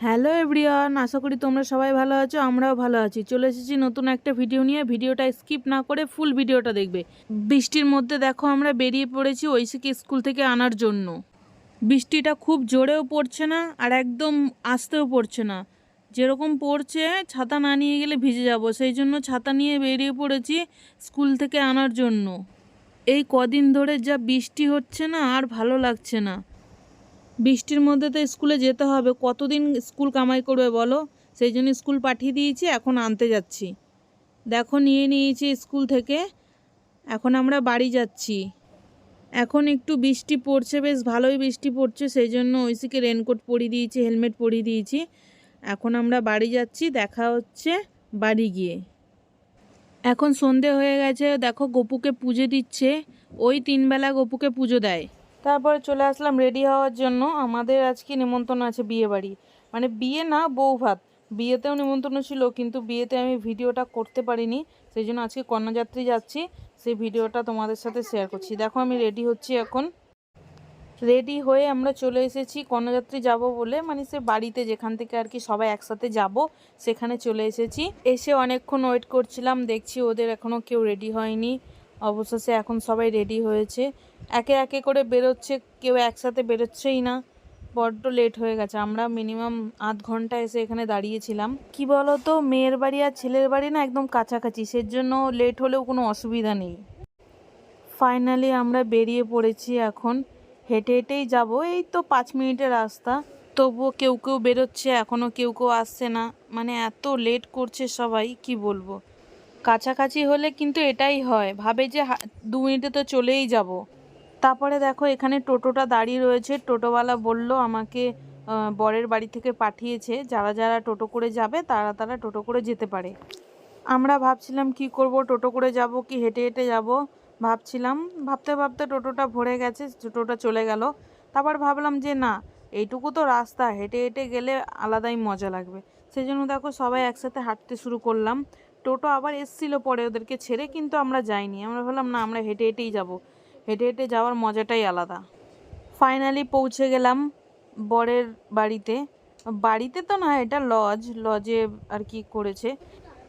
Hello everyone, আশা করি তোমরা সবাই ভালো আছো, আমরাও ভালো আছি। চলে এসেছি নতুন একটা ভিডিও নিয়ে, ভিডিওটা স্কিপ না করে ফুল ভিডিওটা দেখবে। বৃষ্টির মধ্যে দেখো আমরা বেরিয়ে পড়েছি ঐশীকে স্কুল থেকে আনার জন্য। বৃষ্টিটা খুব জোরেও পড়ছে না আর একদম আসতেও পড়ছে না। যেরকম পড়ছে, ছাতা না নিয়ে গেলে ভিজে যাব। সেই জন্য ছাতা নিয়ে বেরিয়ে পড়েছি স্কুল থেকে আনার জন্য। এই কদিন ধরে যা বৃষ্টি হচ্ছে না, আর ভালো লাগছে না। বৃষ্টির মধ্যে তো স্কুলে যেতে হবে। কতদিন স্কুল কামাই করবে বলো? সেই জন্য স্কুল পাঠিয়ে দিয়েছি, এখন আনতে যাচ্ছি। দেখো, নিয়ে নিয়েছি স্কুল থেকে। এখন আমরা বাড়ি যাচ্ছি। এখন একটু বৃষ্টি পড়ছে, বেশ ভালোই বৃষ্টি পড়ছে, সেই জন্য ঐশীকে রেনকোট পরিয়ে দিয়েছি হেলমেট পরিয়ে দিয়েছি। এখন আমরা বাড়ি যাচ্ছি, দেখা হচ্ছে বাড়ি গিয়ে। এখন সন্ধে হয়ে গেছে, দেখো, গপুকে পুজো দিচ্ছে। ওই তিনবেলা গপুকে পুজো দেয়। তারপরে চলে আসলাম রেডি হওয়ার জন্য। আমাদের আজকে নিমন্ত্রণ আছে বিয়ে বাড়ি। মানে বিয়ে না, বউ ভাত। বিয়েতেও নিমন্ত্রণ ছিল, কিন্তু বিয়েতে আমি ভিডিওটা করতে পারিনি। সেই জন্য আজকে কন্যাযাত্রী যাচ্ছি। সেই ভিডিওটা তোমাদের সাথে শেয়ার করছি। দেখো আমি রেডি হচ্ছি এখন। রেডি হয়ে আমরা চলে এসেছি কন্যাযাত্রী যাব বলে। মানে সে বাড়িতে, যেখান থেকে আর কি সবাই একসাথে যাব, সেখানে চলে এসেছি। এসে অনেকক্ষণ ওয়েট করছিলাম। দেখছি ওদের এখনও কেউ রেডি হয়নি। অবশেষে এখন সবাই রেডি হয়েছে। একে একে করে বেরোচ্ছে, কেউ একসাথে বেরোচ্ছেই না। বড্ড লেট হয়ে গেছে। আমরা মিনিমাম আধ ঘণ্টা এসে এখানে দাঁড়িয়েছিলাম। কি বলো তো মেয়ের বাড়ি আর ছেলের বাড়ি না একদম কাছাকাছি, সেজন্য লেট হলেও কোনো অসুবিধা নেই। ফাইনালি আমরা বেরিয়ে পড়েছি এখন। হেঁটে হেঁটেই যাব। এই তো পাঁচ মিনিটের রাস্তা। তবুও কেউ কেউ বেরোচ্ছে এখনও কেউ কেউ আসছে না। মানে এত লেট করছে সবাই, কি বলব? কাছাকাছি হলে কিন্তু এটাই হয়। ভাবে যে দু মিনিটে তো চলেই যাব। তারপরে দেখো এখানে টোটোটা দাঁড়িয়ে রয়েছে। টোটোওয়ালা বলল, আমাকে বরের বাড়ি থেকে পাঠিয়েছে। যারা যারা টোটো করে যাবে, তারা তারা টোটো করে যেতে পারে। আমরা ভাবছিলাম, কি করব? টোটো করে যাব কি? হেঁটে হেঁটে যাব? ভাবছিলাম। ভাবতে ভাবতে টোটোটা ভরে গেছে, টোটোটা চলে গেল। তারপর ভাবলাম যে, না, এইটুকু তো রাস্তা। হেঁটে হেঁটে গেলে আলাদাই মজা লাগবে। সেই জন্য দেখো সবাই একসাথে হাঁটতে শুরু করলাম। টোটো আবার এসছিল পরে ওদেরকে ছেড়ে, কিন্তু আমরা যাইনি। আমরা ভাবলাম, না, আমরা হেঁটে হেঁটেই যাব। হেঁটে হেঁটে যাওয়ার মজাটাই আলাদা। ফাইনালি পৌঁছে গেলাম বরের বাড়িতে। বাড়িতে তো না, এটা লজ লজে আর কি করেছে।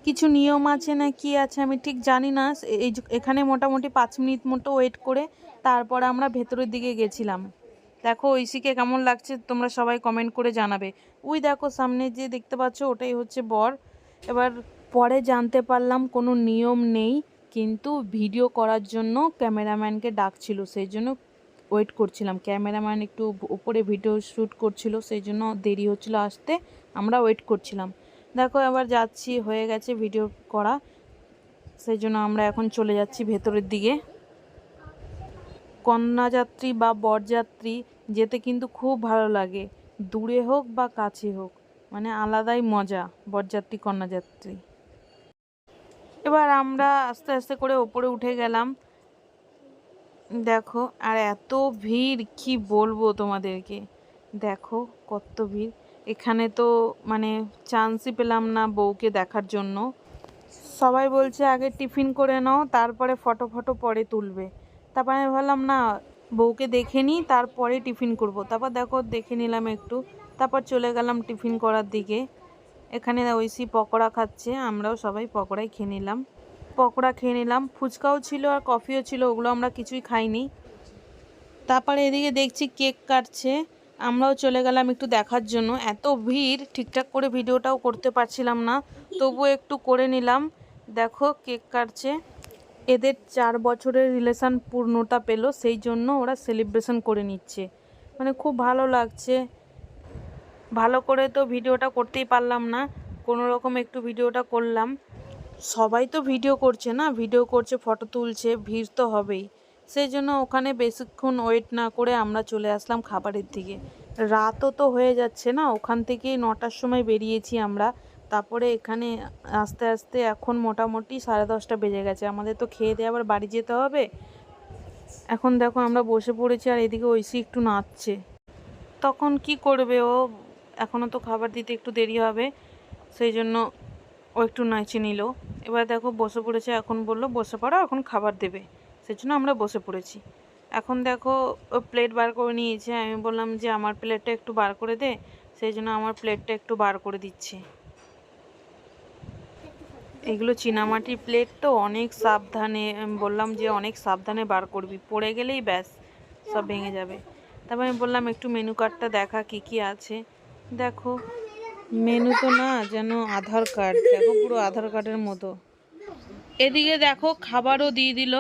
কিছু নিয়ম আছে না কি আছে আমি ঠিক জানি না। এই এখানে মোটামুটি পাঁচ মিনিট মতো ওয়েট করে তারপর আমরা ভেতরের দিকে গেছিলাম। দেখো, ঐশীকে কেমন লাগছে তোমরা সবাই কমেন্ট করে জানাবে। ওই দেখো, সামনে যে দেখতে পাচ্ছ, ওটাই হচ্ছে বর। এবার পরে জানতে পারলাম কোনো নিয়ম নেই, কিন্তু ভিডিও করার জন্য ক্যামেরাম্যানকে ডাকছিল, সেই জন্য ওয়েট করছিলাম। ক্যামেরাম্যান একটু উপরে ভিডিও শ্যুট করছিল, সেই জন্য দেরি হচ্ছিল আসতে, আমরা ওয়েট করছিলাম। দেখো, এবার যাচ্ছি, হয়ে গেছে ভিডিও করা, সেই জন্য আমরা এখন চলে যাচ্ছি ভেতরের দিকে। কন্যাযাত্রী বা বরযাত্রী যেতে কিন্তু খুব ভালো লাগে, দূরে হোক বা কাছে হোক মানে আলাদাই মজা, বরযাত্রী, কন্যাযাত্রী। এবার আমরা আস্তে আস্তে করে ওপরে উঠে গেলাম। দেখো, আর এত ভিড়, কি বলব তোমাদেরকে? দেখো, কত ভিড়। এখানে তো মানে চান্সই পেলাম না বউকে দেখার জন্য। সবাই বলছে, আগে টিফিন করে নাও, তারপরে ফটো ফটো পরে তুলবে। তারপর আমি ভাবলাম, না, বউকে দেখে নিই, তারপরে টিফিন করব। তারপর দেখো, দেখে নিলাম একটু। তারপর চলে গেলাম টিফিন করার দিকে। এখানে ঐশী পকোড়া খাচ্ছে, আমরাও সবাই পকোড়াই খেয়ে নিলাম। পকোড়া খেয়ে নিলাম, ফুচকাও ছিল আর কফিও ছিল, ওগুলো আমরা কিছুই খাইনি। তারপরে এদিকে দেখছি কেক কাটছে, আমরাও চলে গেলাম একটু দেখার জন্য। এত ভিড়, ঠিকঠাক করে ভিডিওটাও করতে পারছিলাম না, তবুও একটু করে নিলাম। দেখো কেক কাটছে, এদের চার বছরের রিলেশন পূর্ণতা পেল, সেই জন্য ওরা সেলিব্রেশন করে নিচ্ছে। মানে খুব ভালো লাগছে। ভালো করে তো ভিডিওটা করতেই পারলাম না। কোনো রকম একটু ভিডিওটা করলাম। সবাই তো ভিডিও করছে না? ভিডিও করছে, ফটো তুলছে, ভিড় তো হবেই। সেই জন্য ওখানে বেশিক্ষণ ওয়েট না করে আমরা চলে আসলাম খাবারের দিকে। রাতও তো হয়ে যাচ্ছে না? ওখান থেকেই নটার সময় বেরিয়েছি আমরা। তারপরে এখানে আস্তে আস্তে এখন মোটামুটি সাড়ে দশটা বেজে গেছে। আমাদের তো খেয়ে দিয়ে আবার বাড়ি যেতে হবে। এখন দেখো আমরা বসে পড়েছি আর এদিকে ঐশী একটু নাচছে। তখন কি করবে ও? এখনও তো খাবার দিতে একটু দেরি হবে, সেই জন্য ও একটু নাচে নিল। এবার দেখো বসে পড়েছে, এখন বলল বসে পড়ো, এখন খাবার দেবে। সেই জন্য আমরা বসে পড়েছি। এখন দেখো প্লেট বার করে নিয়েছে। আমি বললাম যে, আমার প্লেটটা একটু বার করে দে। সেই জন্য আমার প্লেটটা একটু বার করে দিচ্ছে। এগুলো চীনামাটির প্লেট তো অনেক সাবধানে বললাম যে, অনেক সাবধানে বার করবি। পড়ে গেলেই ব্যাস, সব ভেঙে যাবে। তারপর আমি বললাম, একটু মেনু কার্ডটা দেখা কি কি আছে। দেখো মেনু তো না যেন আধার কার্ড দেখো পুরো আধার কার্ডের মতো। এদিকে দেখো খাবারও দিয়ে দিল,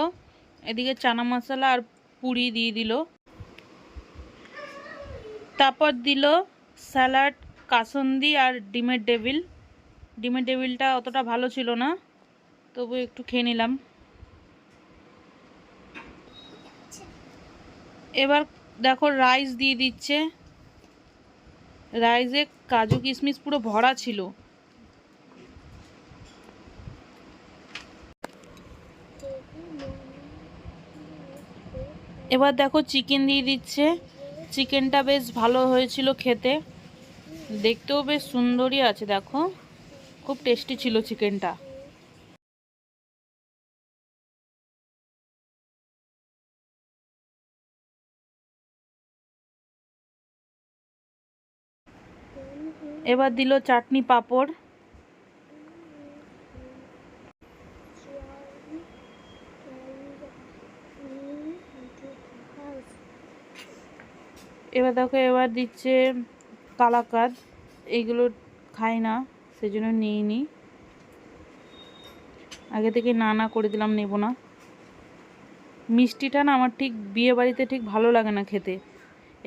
এদিকে চানা মশলা আর পুরি দিয়ে দিল। তারপর দিল স্যালাড, কাসন্দি আর ডিমের ডেভিল ডিমের ডেভিলটা অতটা ভালো ছিল না, তবু একটু খেয়ে নিলাম। এবার দেখো রাইস দিয়ে দিচ্ছে। রাইসে কাজু কিশমিশ পুরো ভরা ছিল। এবার দেখো চিকেন দিয়ে দিচ্ছে। চিকেনটা বেশ ভালো হয়েছিল খেতে। দেখতেও বেশ সুন্দরই আছে, দেখো। খুব টেস্টি ছিল চিকেনটা এবার দিল চাটনি পাঁপড়। এবার দেখো, এবার দিচ্ছে কালাকাদ। এইগুলো খাই না, সেজন্য নিই নি। আগে থেকে না না করে দিলাম, নেব না। মিষ্টিটা না আমার ঠিক বিয়ে বাড়িতে ঠিক ভালো লাগে না খেতে।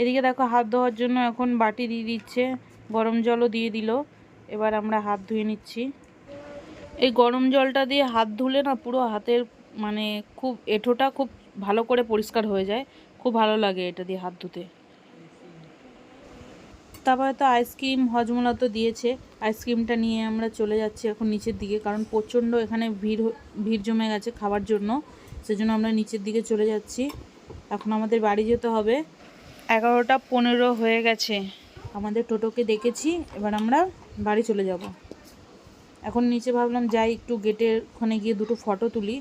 এদিকে দেখো, হাত ধোয়ার জন্য এখন বাটি দিয়ে দিচ্ছে। গরম জলও দিয়ে দিল। এবার আমরা হাত ধুয়ে নিচ্ছি। এই গরম জলটা দিয়ে হাত ধুলে না পুরো হাতের মানে খুব এঁঠোটা খুব ভালো করে পরিষ্কার হয়ে যায়। খুব ভালো লাগে এটা দিয়ে হাত ধুতে। তারপরে তো আইসক্রিম, হজমোলা তো দিয়েছে। আইসক্রিমটা নিয়ে আমরা চলে যাচ্ছি এখন নিচের দিকে, কারণ প্রচণ্ড এখানে ভিড় ভিড় জমে গেছে খাবার জন্য। সেজন্য আমরা নিচের দিকে চলে যাচ্ছি। এখন আমাদের বাড়ি যেতে হবে। এগারোটা পনেরো হয়ে গেছে। আমাদের টোটোকে দেখেছি, এবার আমরা বাড়ি চলে যাব। এখন নিচে ভাবলাম যাই একটু গেটের ওখানে গিয়ে দুটো ফটো তুলি।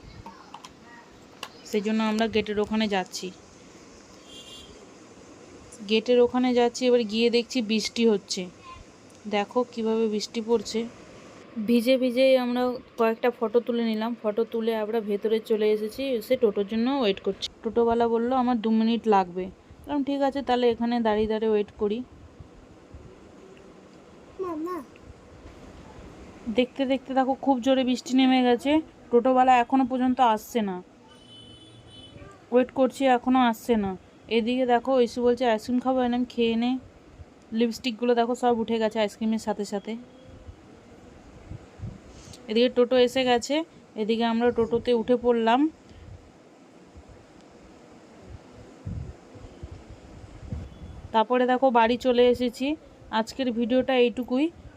সেই জন্য আমরা গেটের ওখানে যাচ্ছি। গেটের ওখানে যাচ্ছি, এবার গিয়ে দেখছি বৃষ্টি হচ্ছে। দেখো কীভাবে বৃষ্টি পড়ছে। ভিজে ভিজেই আমরা কয়েকটা ফটো তুলে নিলাম। ফটো তুলে আমরা ভেতরে চলে এসেছি, এসে টোটোর জন্য ওয়েট করছি। টোটোওয়ালা বলল, আমার দু মিনিট লাগবে। ঠিক আছে, তাহলে এখানে দাঁড়িয়ে দাঁড়িয়ে ওয়েট করি। দেখতে দেখতে দেখো খুব জোরে বৃষ্টি নেমে গেছে। টোটোওয়ালা এখনও পর্যন্ত আসছে না। ওয়েট করছি, এখনও আসছে না। এদিকে দেখো এসে বলছে আইসক্রিম খাব, এনে খেয়ে নে। লিপস্টিকগুলো দেখো, সব উঠে গেছে আইসক্রিমের সাথে সাথে। এদিকে টোটো এসে গেছে। এদিকে আমরা টোটোতে উঠে পড়লাম। তারপরে দেখো, বাড়ি চলে এসেছি। আজকের ভিডিওটা এইটুকুই।